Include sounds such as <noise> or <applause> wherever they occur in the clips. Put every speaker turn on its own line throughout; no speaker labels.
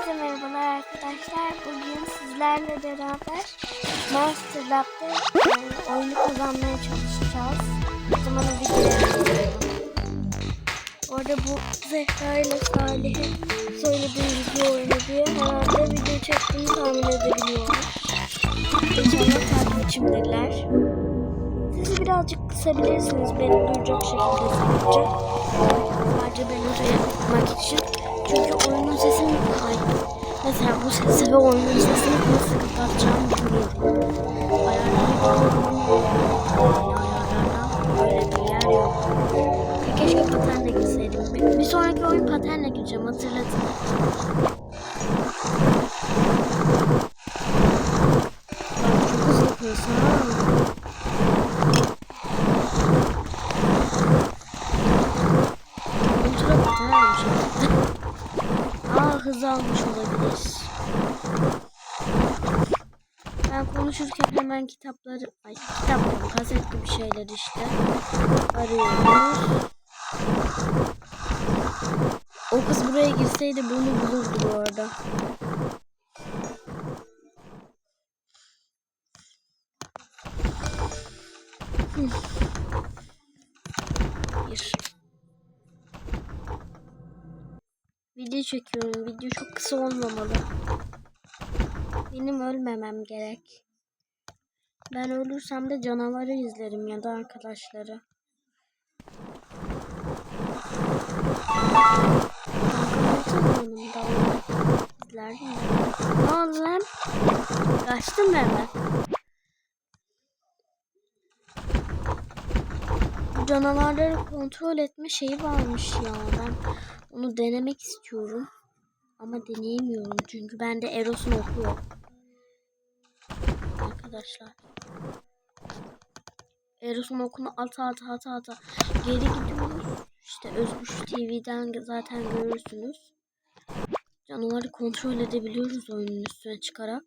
Herkese merhabalar arkadaşlar. Bugün sizlerle beraber Master Lab'de e, oyunu kazanmaya çalışacağız. O zaman hadi girelim. Orada bu Zehra ile Salih'in söylediğim gibi oyunu diye herhalde video çektiğini tahmin edebiliyorum. İnşallah takipçimdirler. Sizi birazcık kısabilirsiniz beni duyacak şekilde sadece. Sadece ben oraya bakmak için. Çünkü oyunun sesini ay, mesela bu sesi ve oyunun sesini nasıl kapatacağımı bilmiyorum. Aa hız almış olabilir. Ben konuşurken hemen kitapları, ay kitapları, kaset gibi şeyler işte arıyoruz. O kız buraya girseydi bunu bulurdu bu arada. Video çekiyorum. Video çok kısa olmamalı. Benim ölmemem gerek. Ben ölürsem de canavarı izlerim ya da arkadaşları. İzlerdim. Ne oldu lan? Kaçtın mı hemen? Bu canavarları kontrol etme şeyi varmış ya. Ben onu denemek istiyorum. Ama deneyemiyorum çünkü bende Eros'un oku yok. Arkadaşlar. Eros'un okunu ata ata ata ata geri gidiyoruz. İşte Özgüç TV'den zaten görürsünüz. Canavarı kontrol edebiliyoruz oyunun üstüne çıkarak.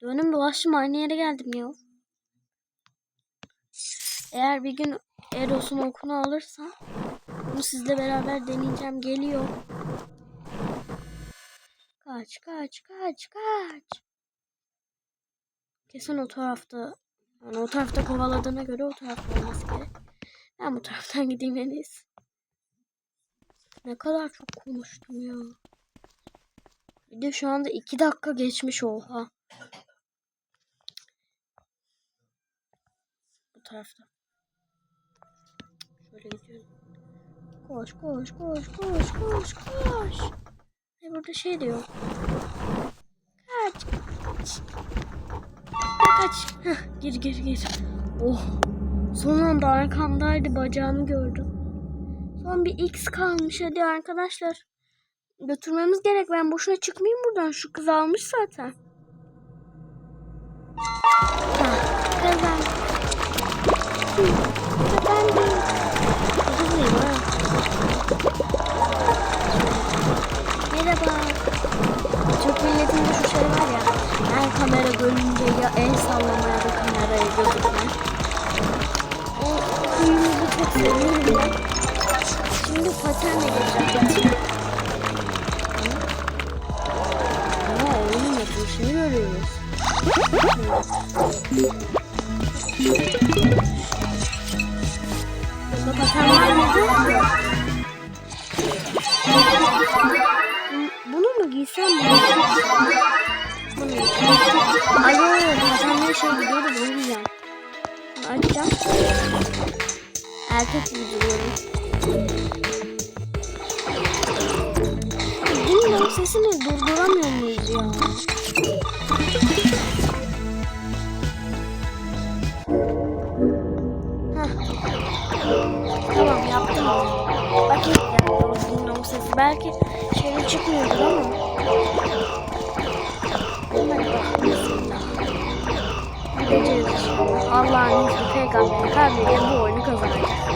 Dönüm dolaştım aynı yere geldim ya. Eğer bir gün Eros'un okunu alırsa bunu sizle beraber deneyeceğim. Geliyor. Kaç kaç kaç kaç. Kesin o tarafta yani o tarafta kovaladığına göre o tarafta olması gerek. Ben bu taraftan <laughs> gideyim en iyisi. Ne kadar çok konuştum ya. Bir de şu anda iki dakika geçmiş oha. Bu tarafta. Şöyle gidiyorum. Koş koş koş koş koş koş. E burada şey diyor. Kaç. Kaç. Kaç. Heh, gir gir gir. Oh. Son anda arkamdaydı bacağını gördüm. Son bir X kalmış hadi arkadaşlar. Götürmemiz gerek. Ben boşuna çıkmayayım buradan. Şu kız almış zaten. Kazan. Hı, Kazandım. Şimdi patenle geçeceğim. Ama oyunun yapılışını görüyoruz. Bunda paten var mıydı? Bunu mu giysem? Bunu giysem. Ay yok patenle şey gidiyordu Erkek gibi duruyorum. Bilmiyorum sesini durduramıyor muyuz ya? Tamam yaptım. Bakayım ya o dinlom sesi. Belki şeyle çıkmıyordur ama. Hadi bakalım. Gideceğiz inşallah. Allah'ın izniyle peygamberin kalbiyle bu oyunu. Kazanacağız.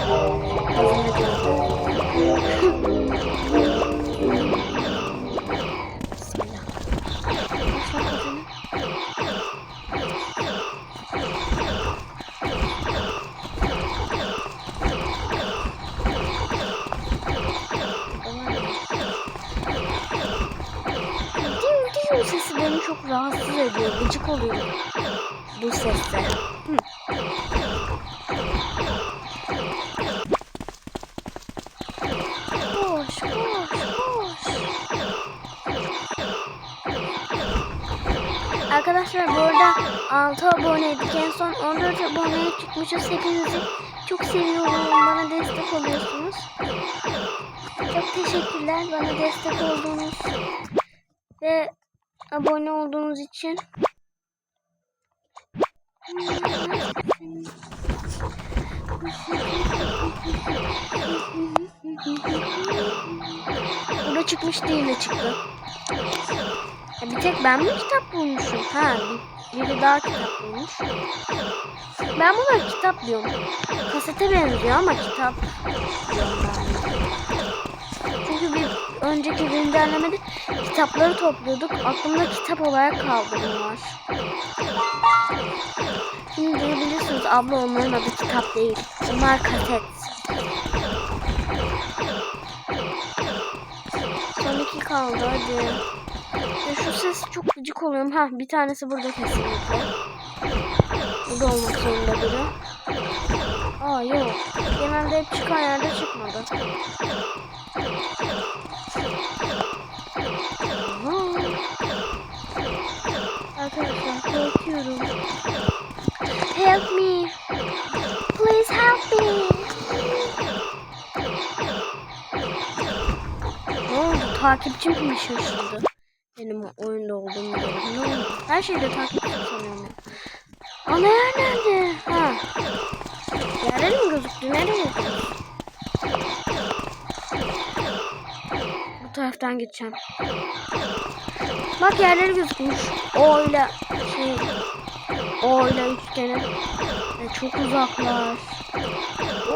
Sesi beni çok rahatsız ediyor. Gıcık oluyor bu sesle. Arkadaşlar bu arada 6 aboneydik. En son 14 aboneye çıkmışız. Hepinizi çok seviyorum. Bana destek oluyorsunuz. Çok teşekkürler bana destek olduğunuz ve abone olduğunuz için. Burada çıkmış değil de çıktı. Bir tek ben mi kitap bulmuşum? Ha bir, biri daha kitap bulmuş. Ben buna kitap diyorum. Kasete benziyor ama kitap. Çünkü bir önceki güncellemede kitapları topluyorduk. Aklımda kitap olarak kaldı bunlar. Şimdi diyebilirsiniz abla onların adı kitap değil. Onlar kaset. Son iki kaldı hadi. Ya şu ses çok gıcık oluyorum. Ha bir tanesi burada kesinlikle. Burada olmak zorunda biri. Aa yok. Genelde hep çıkan yerde çıkmadı. Arkadaşlar korkuyorum. Help me. Please help me. Ne oldu? Takipçim mi şaşırdı? Benim oyunda olduğumu gördüm. Ne? Her şeyde takipçi sanıyorum. Ana yer nerede? Ha. Yerleri mi gözüktü? Nereye gidiyoruz? Bu taraftan gideceğim. Bak yerleri gözükmüş. O ile şey o ile üçgeni. E, çok uzaklar.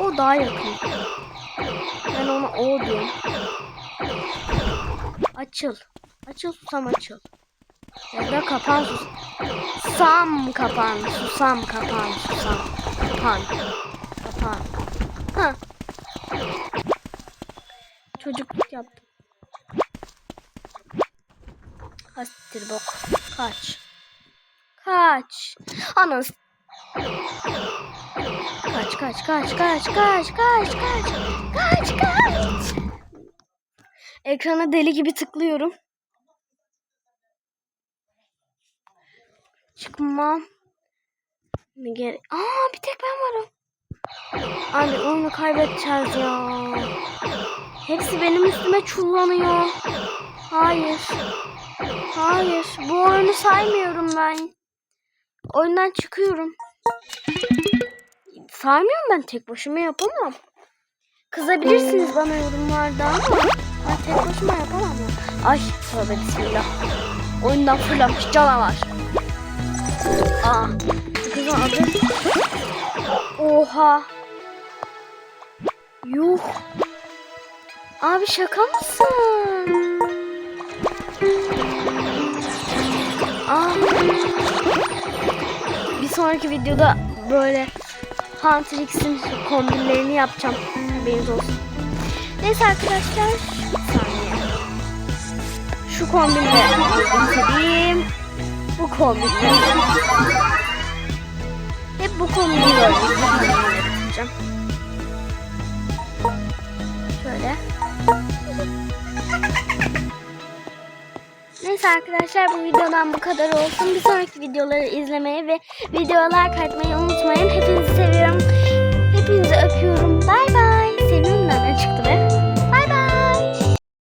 O daha yakın. Ben ona o diyorum. Açıl. Açıl susam açıl. Ya da kapan sus. Sam kapan. Susam kapan. Susam. Kapan. Kapan. Ha. Çocukluk yaptım. Hastir bok. Kaç. Kaç. Anas. Kaç kaç kaç kaç kaç kaç kaç kaç kaç. Ekrana deli gibi tıklıyorum. Çıkmam. Ne gerek? Aa bir tek ben varım. Abi oyunu kaybedeceğiz ya. Hepsi benim üstüme çullanıyor. Hayır. Hayır. Bu oyunu saymıyorum ben. Oyundan çıkıyorum. Saymıyorum ben tek başıma yapamam. Kızabilirsiniz bana yorumlarda ama ben tek başıma yapamam ya. Ay tövbe bismillah. Oyundan fırlamış canavar. Aa, kızın adı. Oha. Yuh. Abi şaka mısın? Aa. Bir sonraki videoda böyle Hunter X'in kombinlerini yapacağım. Haberiniz olsun. Neyse arkadaşlar. Şu kombinle göstereyim bu kombi. Hep bu kombiyi gördüm. Şöyle. Neyse arkadaşlar bu videodan bu kadar olsun. Bir sonraki videoları izlemeyi ve videolar katmayı unutmayın. Hepinizi seviyorum. Hepinizi öpüyorum.